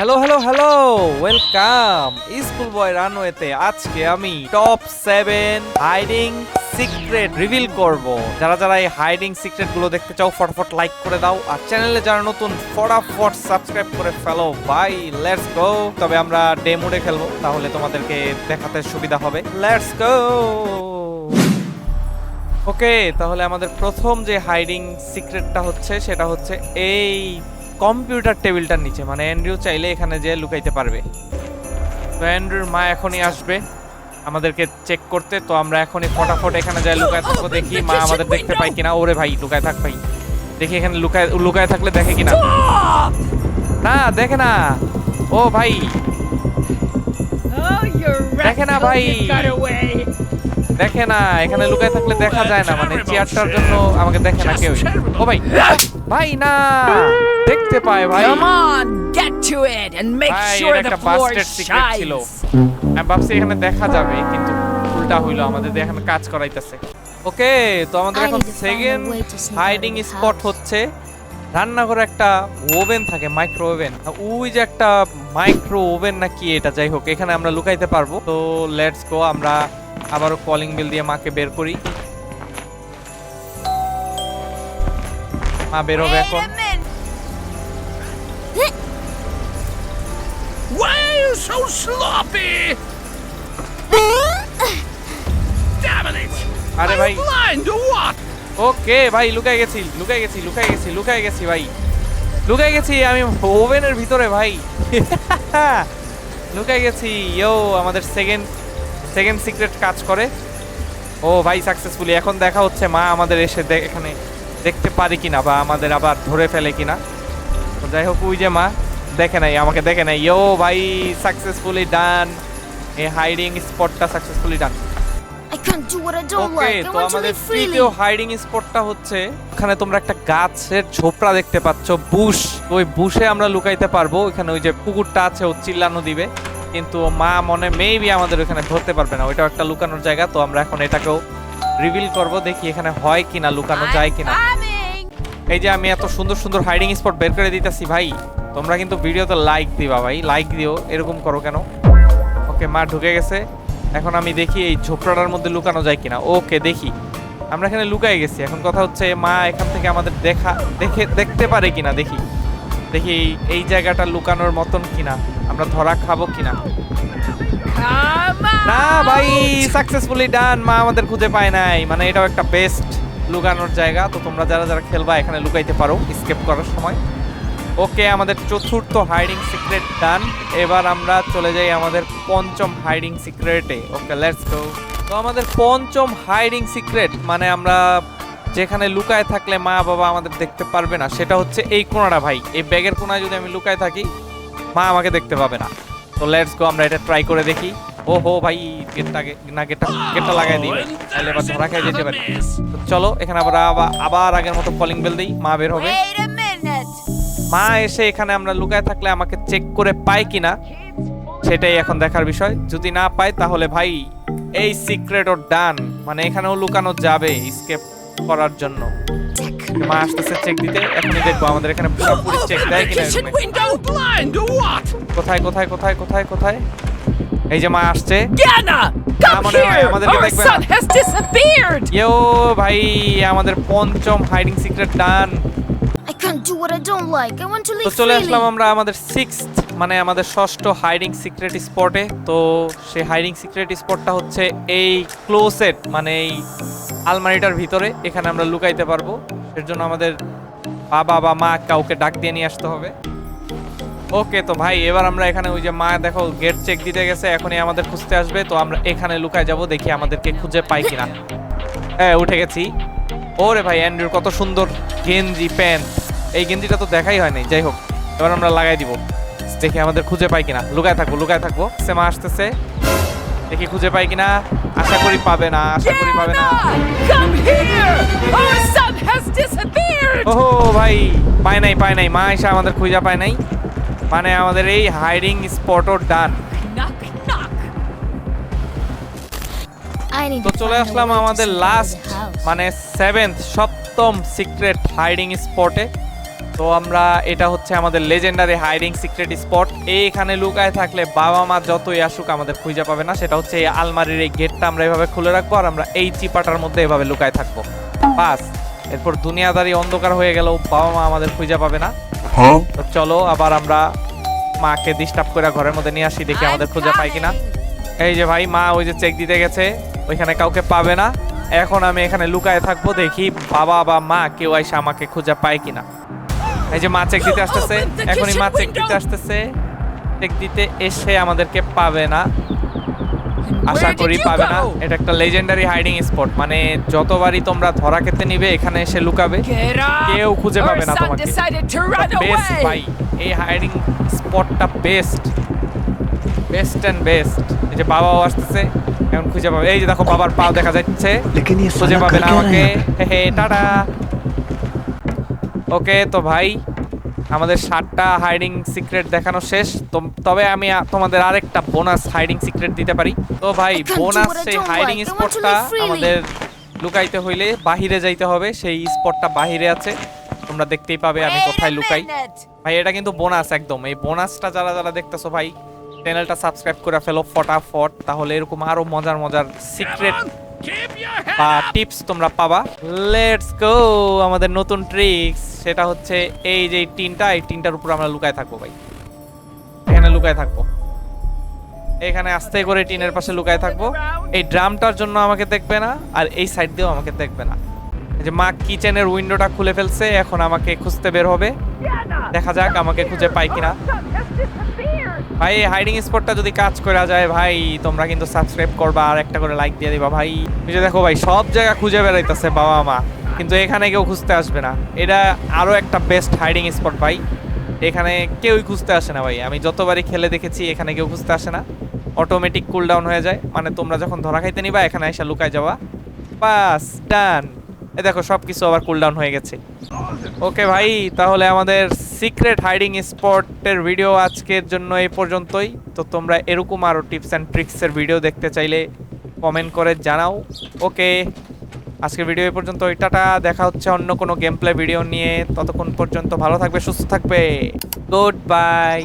Hello hello hello welcome school boy রানওয়েতে আজকে আমি top seven hiding secret reveal করব। যারা যারা এই হাইডিং সিক্রেটগুলো দেখতে চাও, ফটাফট লাইক করে দাও। আর চ্যানেলে যারা নতুন, ফটাফট সাবস্ক্রাইব করে ফেলো। বাই লেটস গো তবে আমরা ডেমোডে খেলব, তাহলে তোমাদেরকে দেখাতে সুবিধা হবে। লেটস গো ওকে তাহলে আমাদের প্রথম যে হাইডিং সিক্রেটটা হচ্ছে, সেটা হচ্ছে এই কম্পিউটার টেবিলটার নিচে। মানে অ্যান্ড্রিউ চাইলে এখানে যে লুকাইতে পারবে। তো অ্যান্ড্রিউর মা এখনই আসবে। আমাদেরকে চেক করতে। তো আমরা এখনই ফটাফট এখানে যাই লুকায় থাকব দেখি মা আমাদের দেখতে পাই কিনা। ওরে ভাই লুকায় থাক ভাই। দেখি এখানে লুকায় লুকায় থাকলে দেখে কিনা। না দেখে না। ও ভাই। Oh, দেখে না ভাই। দেখে না এখানে লুকায় থাকলে দেখা যায় না মানে চেয়ারটার জন্য আমাকে দেখে না কেউ ও ভাই ভাই না দেখতে পায় ভাই। ছিল। আমি ভাবছি এখানে দেখা যাবে কিন্তু উল্টা হইল আমাদের এখানে কাজ করাইতেছে। ওকে তো আমাদের এখন সেকেন্ড হাইডিং স্পট হচ্ছে। রান্নাঘরে একটা ওভেন থাকে মাইক্রো ওভেন ওই যে একটা মাইক্রো ওভেন না কি এটা যাই হোক এখানে আমরা লুকাইতে পারব। তো লেটস গো আমরা আবারও কলিং বেল দিয়ে মাকে বের করি। মা বের হবে এখন। Why are you so sloppy? Damn it! আরে ভাই। blind or what? ওকে ভাই লুকাই গেছি লুকাই গেছি লুকাই গেছি লুকাই গেছি ভাই। লুকাই গেছি আমি ওভেনের ভিতরে ভাই। লুকাই গেছি। ইয়ো আমাদের সেকেন্ড সেকেন্ড সিক্রেট কাজ করে। ও ভাই সাকসেসফুলি এখন দেখা হচ্ছে মা আমাদের এসে এখানে দেখতে পারে কিনা বা আমাদের আবার ধরে ফেলে কিনা। তো যাই হোক ওই যে মা দেখে নাই আমাকে দেখে নাই। ইয়ো ভাই সাকসেসফুলি ডান এই হাইডিং স্পটটা সাকসেসফুলি ডান ওকে তো আমাদের তৃতীয় হাইডিং স্পটটা হচ্ছে ওখানে তোমরা একটা গাছের ঝোপড়া দেখতে পাচ্ছ বুশ। ওই বুশে আমরা লুকাইতে পারব। ওখানে ওই যে পুকুরটা আছে ও চিল্লানো দিবে। কিন্তু মা মনে মেবি আমাদের ওখানে ধরতে পারবে না। ওইটাও একটা লুকানোর জায়গা তো আমরা এখন এটাকেও রিভিল করব দেখি এখানে হয় কিনা লুকানো যায় কিনা। এই যে আমি এত সুন্দর সুন্দর হাইডিং স্পট বের করে দিতেছি ভাই তোমরা কিন্তু ভিডিওতে লাইক দিবা ভাই লাইক দিও এরকম করো কেন? ওকে মা ঢুকে গেছে। এখন আমি দেখি এই ঝোপড়াটার মধ্যে লুকানো যায় কিনা। ওকে দেখি। আমরা এখানে লুকাই গেছি। এখন কথা হচ্ছে মা এখান থেকে আমাদের দেখা দেখে দেখতে পারে কিনা দেখি। দেখি এই- এই জায়গাটা লুকানোর মতন কিনা। আমরা ধরা খাব কিনা? না ভাই সাকসেসফুলি ডান মা আমাদের খুঁজে পায় নাই। মানে এটাও একটা বেস্ট লুকানোর জায়গা। তো তোমরা যারা যারা খেলবা এখানে লুকাইতে পারো। স্কেপ করার সময়। ওকে আমাদের চতুর্থ হাইডিং সিক্রেট ডান এবার আমরা চলে যাই আমাদের পঞ্চম হাইডিং সিক্রেটে ওকে লেটস গো তো আমাদের পঞ্চম হাইডিং সিক্রেট মানে আমরা যেখানে লুকায় থাকলে মা বাবা আমাদের দেখতে পারবে না সেটা হচ্ছে এই কোণাটা ভাই। এই ব্যাগের কোণায় যদি আমি লুকায় থাকি মা আমাকে দেখতে পাবে না। তো লেটস গো আমরা এটা ট্রাই করে দেখি। ও হো ভাই গেটটা না গেটটা গেটটা লাগাই দিই। তাহলে এবার ধরা খেয়ে যেতে পারি। তো চলো এখানে আবার আবার আগের মতো কলিং বেল দিই মা বের হবে. মা এসে এখানে আমরা লুকায় থাকলে আমাকে চেক করে পায় কিনা সেটাই এখন দেখার বিষয়। যদি না পায় তাহলে ভাই এই সিক্রেট ওর ডান মানে এখানেও লুকানো যাবে স্কেপ করার জন্য। মা আসতেছে চেক দিতে। এখনই দেখব আমাদের এখানে পুরোপুরি চেক দেয় কিনা? কোথায় কোথায় কোথায় কোথায় কোথায়? এই যে মা আসছে। ভাই আমাদের পঞ্চম হাইডিং সিক্রেট ডান তো চলে আসলাম আমরা আমাদের সিক্সথ মানে আমাদের ষষ্ঠ হাইডিং সিক্রেট স্পটে তো সেই হাইডিং সিক্রেট স্পটটা হচ্ছে এই ক্লোসেট মানে এই আলমারিটার ভিতরে। এখানে আমরা লুকাইতে পারব। এর জন্য আমাদের বাবা বা মা কাউকে ডাক দিয়ে নিয়ে আসতে হবে। ওকে, তো ভাই, এবার আমরা এখানে ওই যে মা, দেখো গেট চেক দিতে গেছে, এখনই আমাদের খুঁজতে আসবে, তো আমরা এখানে লুকায় যাব, দেখি আমাদেরকে খুঁজে পাই কিনা। হ্যাঁ উঠে গেছি। ওরে ভাই অ্যান্ড্রুর কত সুন্দর গেঞ্জি, প্যান্ট। এই গেঞ্জিটা তো দেখাই হয়নি, যাই হোক, এবার আমরা লাগাই দিব। দেখি আমাদের খুঁজে পাই কিনা। লুকায় থাকব লুকায় থাকব। সে মা আসতেছে। দেখি খুঁজে পাই কিনা। আশা করি পাবে না আশা করি পাবে না। Yana, come here. Our son has disappeared. ওহো ভাই পায় নাই পায় নাই। মা এসে আমাদের খুঁজে পায় নাই। মানে আমাদের এই হাইডিং স্পটও ডান knock. I need তো চলে আসলাম আমাদের লাস্ট মানে সেভেন্থ সপ্তম সিক্রেট হাইডিং স্পটে তো আমরা এটা হচ্ছে আমাদের লেজেন্ডারি হাইডিং সিক্রেট স্পট এইখানে লুকায় থাকলে বাবা মা যতই আসুক আমাদের খুঁজে পাবে না। সেটা হচ্ছে এই আলমারির এই গেটটা আমরা এভাবে খুলে রাখব আর আমরা এই চিপাটার মধ্যে এভাবে লুকায় থাকব। বাস এরপর দুনিয়াদারি অন্ধকার হয়ে গেলেও বাবা মা আমাদের খুঁজে পাবে না। তো চলো আবার আমরা মাকে ডিস্টার্ব করে ঘরের মধ্যে নিয়ে আসি দেখি আমাদের খুঁজে পাই কিনা। এই যে ভাই মা ওই যে চেক দিতে গেছে ওইখানে কাউকে পাবে না। এখন আমি এখানে লুকায় থাকব দেখি বাবা বা মা কেউ আইসা আমাকে খুঁজে পায় কিনা। এই যে মা চেক দিতে আসতেছে। এখনই মা চেক দিতে আসতেছে। চেক দিতে এসে আমাদেরকে পাবে না। আশা করি পাবে না। এটা একটা লেজেন্ডারি হাইডিং স্পট মানে যতবারই তোমরা ধরা খেতে নিবে এখানে এসে লুকাবে। কেউ খুঁজে পাবে না তোমাকে। বেস্ট ভাই। এই হাইডিং স্পটটা বেস্ট বেস্ট এন্ড বেস্ট এই যে বাবাও আসতেছে। এখন খুঁজে পাবে। এই যে দেখো বাবার পা দেখা যাচ্ছে। খুঁজে পাবে না আমাকে। হে টাটা। ওকে তো ভাই আমাদের সাতটা হাইডিং সিক্রেট দেখানো শেষ। তবে আমি তোমাদের আরেকটা বোনাস হাইডিং সিক্রেট দিতে পারি। তো ভাই বোনাস সেই হাইডিং স্পটটা আমাদের লুকাইতে হইলে বাহিরে যাইতে হবে। সেই স্পটটা বাহিরে আছে। তোমরা দেখতেই পাবে আমি কোথায় লুকাই। ভাই এটা কিন্তু বোনাস একদম। এই বোনাসটা যারা যারা দেখতেছো ভাই চ্যানেলটা সাবস্ক্রাইব করে ফেলো ফটাফট। তাহলে এরকম আরও মজার মজার সিক্রেট বা. টিপস তোমরা পাবা। লেটস গো আমাদের নতুন ট্রিক্স সেটা হচ্ছে এই যে টিনটা এই টিনটার উপর আমরা লুকায় থাকব ভাই। এখানে লুকায় থাকব। এখানে আস্তে করে টিনের পাশে লুকায় থাকব। এই ড্রামটার জন্য আমাকে দেখবে না আর এই সাইড দিয়েও আমাকে দেখবে না। এই যে মা কিচেনের উইন্ডোটা খুলে ফেলছে এখন আমাকে খুঁজতে বের হবে। দেখা যাক আমাকে খুঁজে পাই কিনা। ভাই হাইডিং স্পটটা যদি কাজ করা যায়, ভাই, তোমরা কিন্তু সাবস্ক্রাইব করবা আর একটা করে লাইক দিয়ে দিবা, ভাই। যে দেখো ভাই, সব জায়গা খুঁজে বেড়াইতেছে বাবা মা। কিন্তু এখানে কেউ খুঁজতে আসবে না। এটা আরও একটা বেস্ট হাইডিং স্পট ভাই। এখানে কেউই খুঁজতে আসে না, ভাই। আমি যতবারই খেলে দেখেছি, এখানে কেউ খুঁজতে আসে না। অটোমেটিক কুল ডাউন হয়ে যায়। মানে তোমরা যখন ধরা খাইতে নিবা, এখানে এসে লুকায় যাওয়া। বাস ডান এই দেখো সব কিছু আবার কুল ডাউন হয়ে গেছে। ওকে ভাই, তাহলে আমাদের সিক্রেট হাইডিং স্পটের ভিডিও আজকের জন্য এই পর্যন্তই। তো তোমরা এরকম আরও টিপস অ্যান্ড ট্রিক্সের ভিডিও দেখতে চাইলে কমেন্ট করে জানাও। ওকে আজকের ভিডিও এই পর্যন্ত টাটা, দেখা হচ্ছে অন্য কোনো গেম প্লে ভিডিও নিয়ে। ততক্ষণ পর্যন্ত ভালো থাকবে, সুস্থ থাকবে। Good bye